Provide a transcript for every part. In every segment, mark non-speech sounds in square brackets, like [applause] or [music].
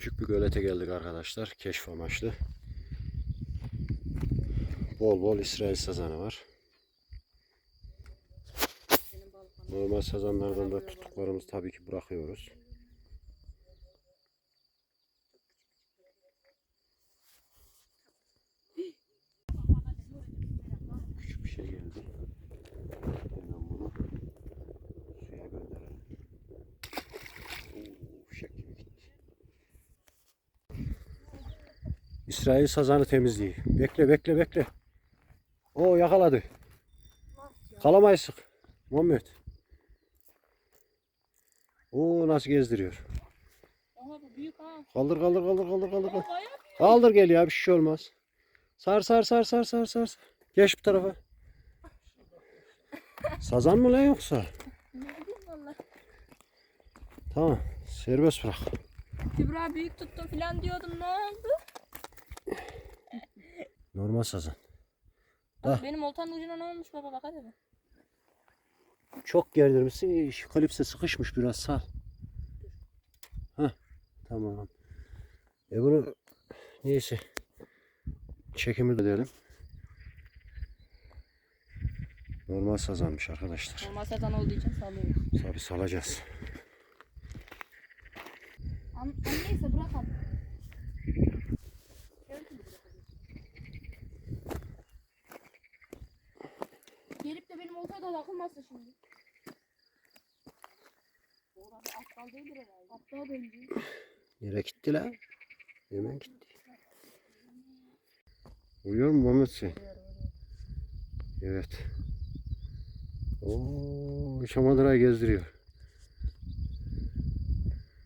Küçük bir gölete geldik arkadaşlar. Keşif amaçlı. Bol bol İsrail sazanı var. Normal sazanlardan da tuttuklarımızı tabii ki bırakıyoruz. Küçük bir şey geldi. Hemen bunu suya gönderelim. Oo, fişek gibi gitti. İsrail sazanı temizliği. Bekle bekle bekle. O yakaladı. Kalamayı sık. Muhammed. Oo nasıl gezdiriyor. Kaldır kaldır kaldır kaldır kaldır. kaldır. Gel ya bir şey olmaz. Sar sar sar sar sar sar. Geç bu tarafa. Sazan mı lan yoksa? Tamam. Serbest bırak. Kübra büyük tuttum filan diyordum ne oldu? Normal sazan. Ah. benim oltanın ucuna ne olmuş baba bak hadi. Çok gerdirmişsin. Şu Klipse sıkışmış biraz sal. Heh. Tamam. E bunu neyse. Çekimi de edelim. Normal sazanmış arkadaşlar. Normal sezon olduğu için salıyoruz. Tabii salacağız. An anneyse bırakalım. Gelip oltaya da takılmazsa şimdi. Orada aptal değildir herhalde. Aptal değildir. Nereye gitti lan? Hemen gitti. Uyuyor mu Muhammed sen? Evet. Oo, Şamadıra'yı gezdiriyor.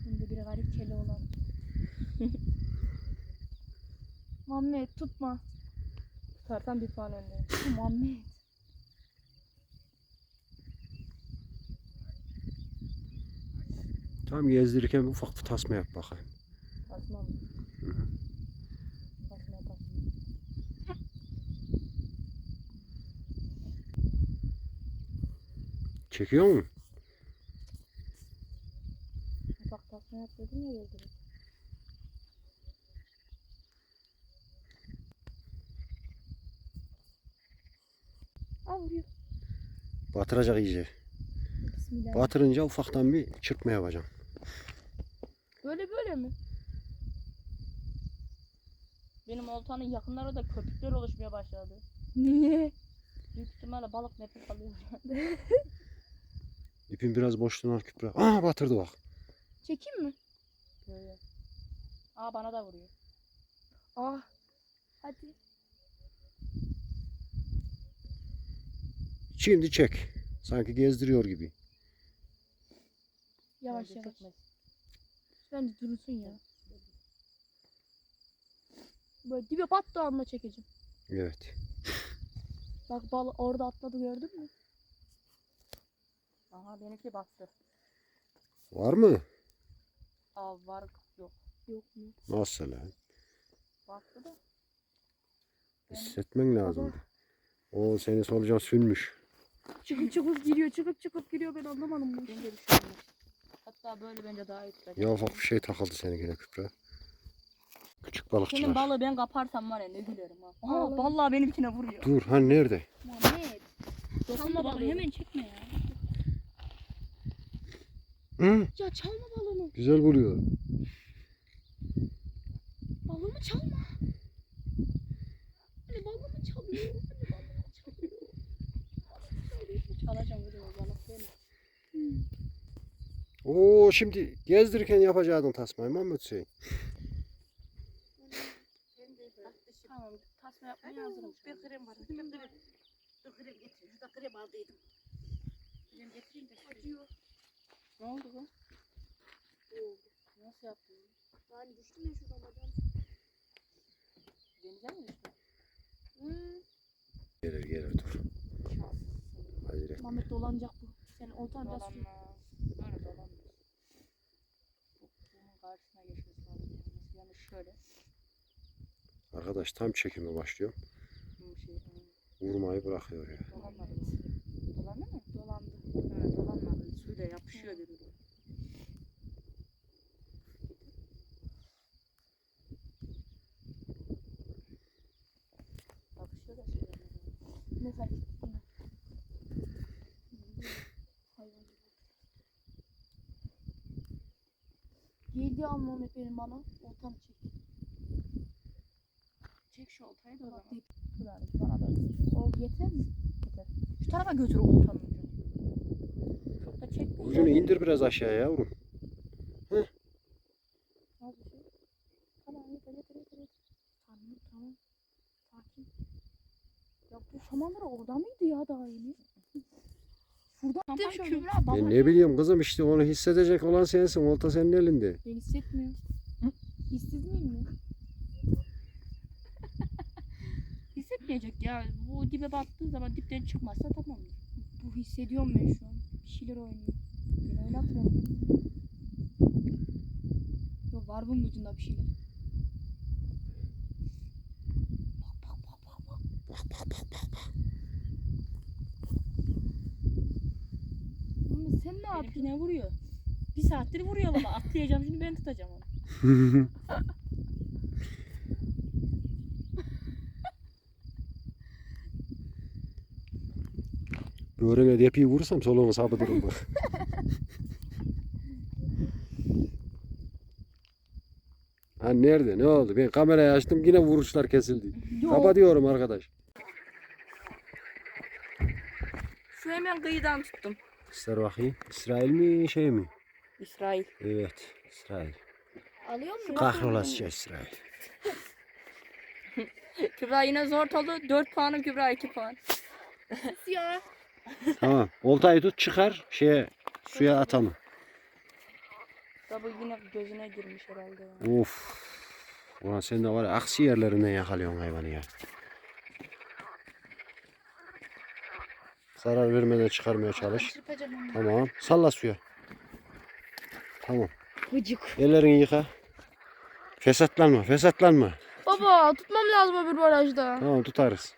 Şimdi bir garip kele olan. [laughs] Muhammed tutma. Tutarsan bir puan önde. Muhammed. Tam gezdirirken ufak bir tasma yap bakayım. Tasma mı? Tasma tasma. Çekiyor mu? Ufak tasma yap dedim ya öldürür. Aa vuruyor. Batıracak iyice. Bismillah. Batırınca ufaktan bir çırpma yapacağım. Böyle böyle mi? Benim oltanın yakınlara da köpükler oluşmaya başladı. Niye? Büyük ihtimalle balık nefes alıyor. [laughs] İpin biraz boşluğunu al küpre. Aa batırdı bak. Çekeyim mi? Böyle. Aa bana da vuruyor. Ah. Hadi. Şimdi çek. Sanki gezdiriyor gibi. Yavaş yavaş. Bence durursun ya. Böyle dibe battığı anda çekeceğim. Evet. Bak bal orada atladı gördün mü? Aha benimki battı. Var mı? Aa var yok. Yok mu? Nasıl lan? Battı da. Ben- Hissetmen lazım. O senin solucan sünmüş. Çıkıp çıkıp giriyor, çıkıp çıkıp giriyor ben anlamadım bunu. Bence olmaz. Hatta böyle bence daha iyi tutacak. Ya ufak bir şey takıldı seninkine küpre. Küçük Senin balıkçılar. balığı ben kaparsam var ya ne gülerim ha. Aha vallahi benimkine vuruyor. Dur ha nerede? Muhammed. Dokunma balığı. Hemen çekme ya. Hı, Ya çalma balonu. güzel vuruyor. Balonu çalma. Anne balonu çalıyor. Anne balonu çalıyor. Çalacağım vuruyor balık böyle. Oo şimdi gezdirirken yapacaktın tasmayı Muhammed Hüseyin. Tamam tasma yapmaya hazırım. Bir krem var. Bir krem. Dur krem getir. Şurada krem aldıydım. Krem getireyim de. Acıyor. Ne oldu bu? Nasıl yaptın? Yani düştüm ya şuradan hocam. Denize mi düştü? Hmm. Gelir gelir dur. Acele et. Muhammed dolanacak bu. Sen oltan biraz sür. Dolanmaz. Öyle şöyle. Arkadaş tam çekime başlıyorum. Şey, Vurmayı bırakıyor ya. Dolanmadı. Dolandı mı? Dolandı. Ha, dolanmadı. Suyla yapışıyor dedim. Yapışıyor da şey suyla. Ne fark Geldi al Muhammed benim bana. Oltam çek. Çek şu oltayı da o Bak zaman. Bana da O yeter mi? şu tarafa götür oltanın ucunu. Çok da çekme. Ucunu indir biraz aşağıya yavrum. Bir şey. Tamam yeter yeter yeter. yeter. Tamam tamam. Sakin. Ya bu samanları orada mıydı ya daha yeni? Şöyle. Ben baba. ne bileyim kızım işte onu hissedecek olan sensin. Olta senin elinde. Ben hissetmiyorum. Hissiz miyim mi? [laughs] Hissetmeyecek ya. Bu dibe battığı zaman dipten çıkmazsa tamamdır. Bu hissediyorum ben şu an. Bir şeyler oynuyor. Ben oynatmıyorum. Yok var bunun ucunda bir şeyler. Bak bak bak bak bak. Bak bak bak bak. bak. Ama sen ne yapıyorsun? Benimkine vuruyor. Bir saattir vuruyor ama atlayacağım şimdi ben tutacağım onu. [laughs] Böğrüne depiyi vurursam soluğunu sabı durur bak. [laughs] Ha nerede? Ne oldu? Ben kamerayı açtım yine vuruşlar kesildi. Kapatıyorum arkadaş. Şu hemen kıyıdan tuttum. İster bakayım. İsrail mi şey mi? İsrail. Evet. İsrail. Alıyor musun? Kahrolasıca İsrail. [laughs] Kübra yine zor oldu. 4 puanım Kübra 2 puan. ya. Tamam. Oltayı tut çıkar. Şeye suya at ama. Tabi yine gözüne girmiş herhalde. Of. Ulan sen de var ya aksi yerlerinden yakalıyorsun hayvanı ya. Zarar vermeden çıkarmaya çalış. Tamam. Salla suya. Tamam. Gıcık. Ellerini yıka. Fesatlanma, fesatlanma. Baba tutmam lazım öbür barajda. Tamam tutarız.